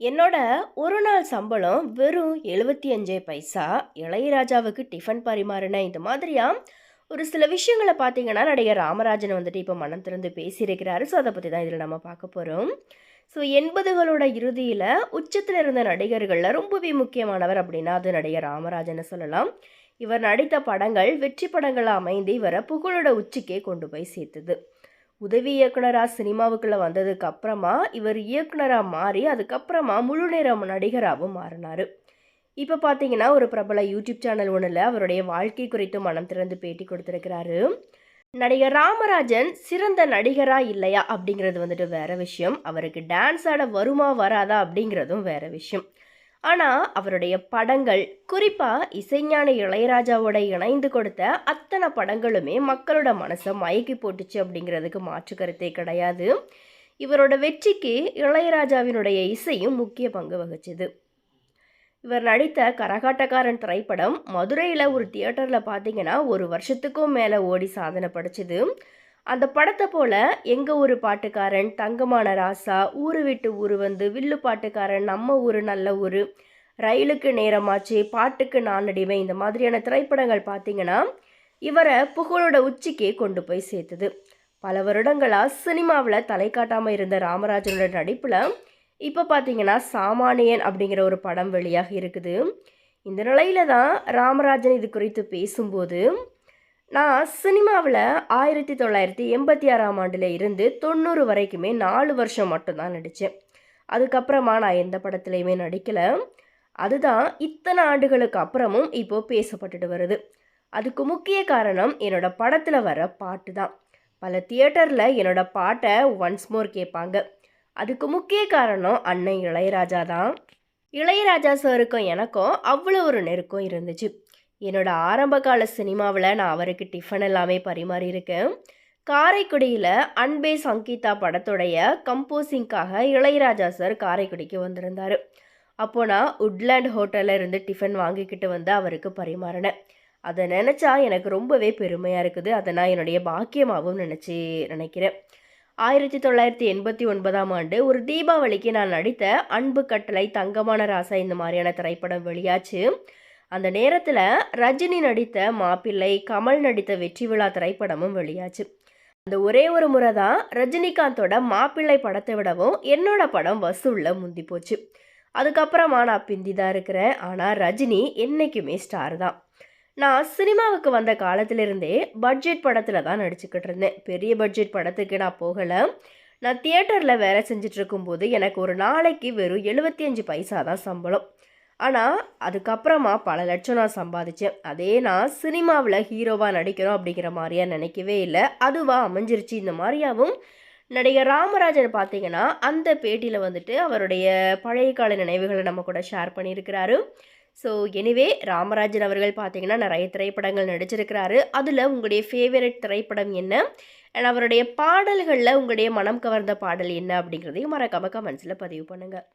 என்னோட ஒரு நாள் சம்பளம் வெறும் எழுபத்தி அஞ்சே பைசா. இளையராஜாவுக்கு டிஃபன் பரிமாறினேன் இந்த மாதிரியா? ஒரு சில விஷயங்களை பார்த்தீங்கன்னா நடிகர் ராமராஜன் வந்துட்டு இப்போ மனம் திறந்து பேசியிருக்கிறாரு. ஸோ அதை பற்றி தான் இதில் நம்ம பார்க்க போகிறோம் ஸோ எண்பதுகளோட இறுதியில் உச்சத்தில் இருந்த நடிகர்களில் ரொம்பவே முக்கியமானவர் அப்படின்னா அது நடிகர் ராமராஜனை சொல்லலாம். இவர் நடித்த படங்கள் வெற்றி படங்களாக அமைந்து இவரை புகழோட உச்சிக்கே கொண்டு போய் சேர்த்துது. உதவி இயக்குனராக சினிமாவுக்குள்ளே வந்ததுக்கு அப்புறமா இவர் இயக்குனராக மாறி அதுக்கப்புறமா முழு நேரம் நடிகராகவும் மாறினார். இப்போ பார்த்தீங்கன்னா ஒரு பிரபல யூடியூப் சேனல் ஒன்றில் அவருடைய வாழ்க்கை குறித்து மனம் திறந்து பேட்டி கொடுத்துருக்கிறாரு. நடிகர் ராமராஜன் சிறந்த நடிகரா இல்லையா அப்படிங்கிறது வந்துட்டு வேற விஷயம். அவருக்கு டான்ஸ் ஆட வருமா வராதா அப்படிங்கிறதும் வேற விஷயம். ஆனால் அவருடைய படங்கள் குறிப்பாக இசைஞான இளையராஜாவோட இணைந்து கொடுத்த அத்தனை படங்களுமே மக்களோட மனசை மயக்கி போட்டுச்சு அப்படிங்கிறதுக்கு மாற்று கருத்தே கிடையாது. இவரோட வெற்றிக்கு இளையராஜாவினுடைய இசையும் முக்கிய பங்கு வகிச்சது. இவர் நடித்த கரகாட்டக்காரன் திரைப்படம் மதுரையில் ஒரு தியேட்டரில் பார்த்தீங்கன்னா ஒரு வருஷத்துக்கும் மேலே ஓடி சாதனை படிச்சுது. அந்த படத்தை போல எங்கள் ஊர் பாட்டுக்காரன் தங்கமான ராசா ஊரு விட்டு ஊர் வந்து வில்லு பாட்டுக்காரன் நம்ம ஊர் நல்ல ஊர் ரயிலுக்கு நேரமாச்சு பாட்டுக்கு நான் இந்த மாதிரியான திரைப்படங்கள் பார்த்தீங்கன்னா இவரை புகழோட உச்சிக்கே கொண்டு போய் சேர்த்துது. பல வருடங்களாக சினிமாவில் தலை காட்டாமல் இருந்த ராமராஜனோட நடிப்பில் இப்போ பார்த்தீங்கன்னா சாமானியன் அப்படிங்கிற ஒரு படம் வெளியாக இருக்குது. இந்த நிலையில தான் ராமராஜன் இது குறித்து பேசும்போது நான் சினிமாவில் ஆயிரத்தி தொள்ளாயிரத்தி எண்பத்தி ஆறாம் ஆண்டில் இருந்து தொண்ணூறு வரைக்குமே நாலு வருஷம் மட்டும்தான் நடித்தேன் அதுக்கப்புறமா நான் எந்த படத்துலையுமே நடிக்கலை. அதுதான் இத்தனை ஆண்டுகளுக்கு அப்புறமும் இப்போது பேசப்பட்டுட்டு வருது. அதுக்கு முக்கிய காரணம் என்னோடய படத்தில் வர பாட்டு தான். பல தியேட்டரில் என்னோடய பாட்டை ஒன்ஸ் மோர் கேட்பாங்க. அதுக்கு முக்கிய காரணம் அண்ணன் இளையராஜா தான். இளையராஜா சாருக்கும் எனக்கும் அவ்வளோ ஒரு நெருக்கம் இருந்துச்சு. என்னோட ஆரம்பகால சினிமாவில் நான் அவருக்கு டிஃபன் எல்லாமே பரிமாறியிருக்கேன். காரைக்குடியில் அன்பே சங்கீதா படத்துடைய கம்போசிங்காக இளையராஜா சார் காரைக்குடிக்கு வந்திருந்தார். அப்போ நான் உட்லேண்ட் ஹோட்டலில் இருந்து டிஃபன் வாங்கிக்கிட்டு வந்து அவருக்கு பரிமாறினேன். அதை நினச்சா எனக்கு ரொம்பவே பெருமையாக இருக்குது. அதை நான் என்னுடைய பாக்கியமாகவும் நினச்சி நினைக்கிறேன். ஆயிரத்தி தொள்ளாயிரத்தி எண்பத்தி ஒன்பதாம் ஆண்டு ஒரு தீபாவளிக்கு நான் நடித்த அன்பு கட்டளை தங்கமான ராசா இந்த மாதிரியான திரைப்படம் வெளியாச்சு. அந்த நேரத்தில் ரஜினி நடித்த மாப்பிள்ளை கமல் நடித்த வெற்றி விழா திரைப்படமும் வெளியாச்சு. அந்த ஒரே ஒரு முறை தான் ரஜினிகாந்தோட மாப்பிள்ளை படத்தை விடவும் என்னோட படம் வசூலில் முந்தி போச்சு. அதுக்கப்புறமா நான் பிந்தி தான் இருக்கிறேன். ஆனால் ரஜினி என்றைக்குமே ஸ்டார் தான். நான் சினிமாவுக்கு வந்த காலத்திலிருந்தே பட்ஜெட் படத்தில் தான் நடிச்சுக்கிட்டு இருந்தேன். பெரிய பட்ஜெட் படத்துக்கு நான் போகலை. நான் தியேட்டரில் வேலை செஞ்சிட்ருக்கும்போது எனக்கு ஒரு நாளைக்கு வெறும் எழுபத்தி அஞ்சு பைசா தான் சம்பளம். ஆனால் அதுக்கப்புறமா பல லட்சம் நான் சம்பாதிச்சேன். அதே நான் சினிமாவில் ஹீரோவாக நடிக்கிறோம் அப்படிங்கிற மாதிரியா நினைக்கவே இல்லை. அதுவாக அமைஞ்சிருச்சு. இந்த மாதிரியாவும் நடிகர் ராமராஜன் பார்த்தீங்கன்னா அந்த பேட்டியில் வந்துட்டு அவருடைய பழைய கால நினைவுகளை நம்ம கூட ஷேர் பண்ணியிருக்கிறாரு. ஸோ எனிவே ராமராஜன் அவர்கள் பார்த்தீங்கன்னா நிறைய திரைப்படங்கள் நடிச்சிருக்கிறாரு. அதில் உங்களுடைய ஃபேவரட் திரைப்படம் என்ன? அண்ட் அவருடைய பாடல்களில் உங்களுடைய மனம் கவர்ந்த பாடல் என்ன அப்படிங்கிறதையும் மறக்காம கமெண்ட்ஸில் பதிவு பண்ணுங்கள்